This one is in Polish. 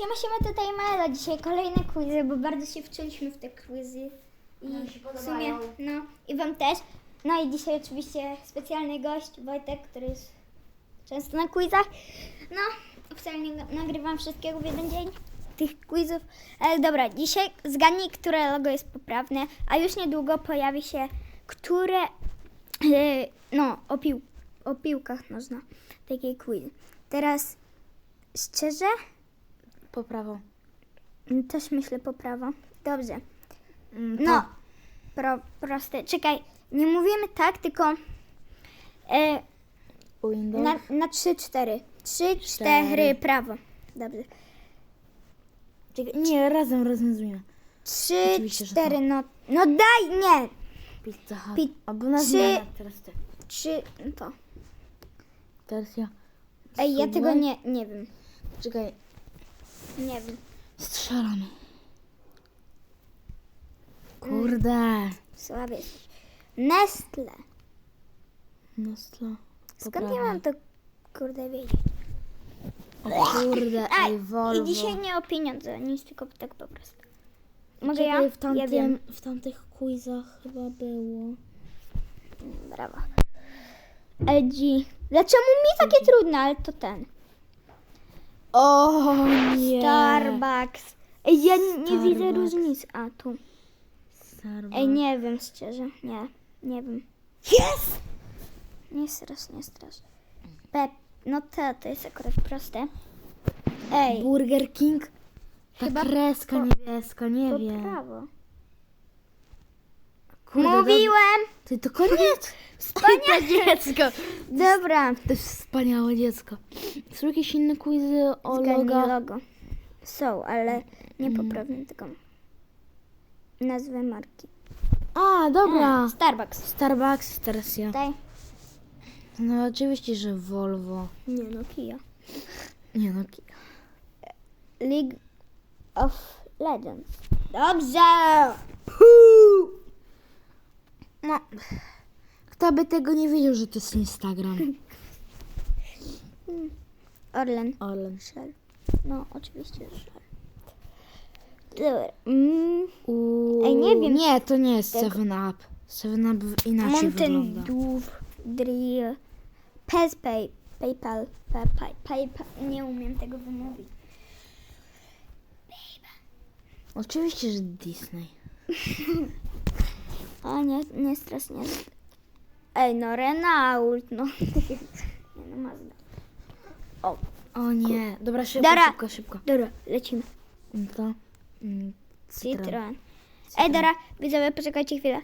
Siema, siema, tutaj Maela. Dzisiaj kolejne quizy, bo bardzo się wczuliśmy w te quizy. I Nam się w sumie, podobają. no i wam też. No i dzisiaj oczywiście specjalny gość, Wojtek, który jest często na quizach. No, wcale nie nagrywam wszystkiego w jeden dzień, tych quizów. Ale dobra, dzisiaj zgadnij, które logo jest poprawne, a już niedługo pojawi się, które, e, no, o, pił, o piłkach można, takie quiz. Teraz, szczerze, Poprawą. Mm, Też myślę poprawa. Dobrze. Mm, No, pro, proste. Czekaj, nie mówimy tak, tylko e, Windows. na, na 3-4. 3-4 Cztery. prawo. Dobrze. Czekaj, nie, razem rozwiązujemy. Oczywiście, że 3-4, no, no daj, nie. Pizza Hut. Pi- Albo na trzy- zmianę teraz ty. 3, to. Teraz ja. Ej, ja Subway? tego nie, nie wiem. Czekaj, Nie wiem. strzelamy. Kurde. Słaby. Nestle. Nestle. Skąd ja mam to, kurde, wiedzieć? O kurde, Ej, ej, Volvo. i dzisiaj nie o pieniądze, nic, tylko tak po prostu. Mogę Czekaj, ja? W, tamtym, Ja wiem. w tamtych quizach chyba było. Brawo. Edgy. Dlaczego mi takie trudne, ale to ten. O nie. Starbucks. Ej, ja nie, nie widzę Starbucks. różnic. A tu. Starbucks. Ej, nie wiem szczerze. Nie, nie wiem. Yes! Nie strasz, nie strasz. Pep. No to, to jest akurat proste. Ej, Burger King. Ta Chyba kreska po- niebieska, nie to wiem. prawo. Kurde, Mówiłem! Ty to koniec! Wspaniałe dziecko! Dobra. To jest wspaniałe dziecko. Są jakieś inne quizy o Zgadnij logo? logo. Są, ale nie poprawnie tylko nazwę marki. A, dobra. Starbucks. Starbucks, teraz ja. Tutaj. No oczywiście, że Volvo. Nie no, Kia. Nie no, Kia. League of Legends. Dobrze! No. Kto by tego nie wiedział, że to jest Instagram? Orlen. Orlen. Shell. No, oczywiście, że Shell. Dobra. Mm, Uuu, Ej, nie wiem. Nie, to nie jest Tego- 7 Up. 7 Up inaczej wygląda. Mountain Dew. Drill. PayPay. PayPal. PayPal. PayPal. Nie umiem tego wymówić. Oczywiście, że Disney. A nie, nie stres, nie. Ej, no Renault, no. nie no, Mazda. O, O nie. Dobra, szybko, Dobra. szybko, szybko. dobra, lecimy. No To... Mm. Citroen. Ej, dobra, widzowie, poczekajcie chwilę.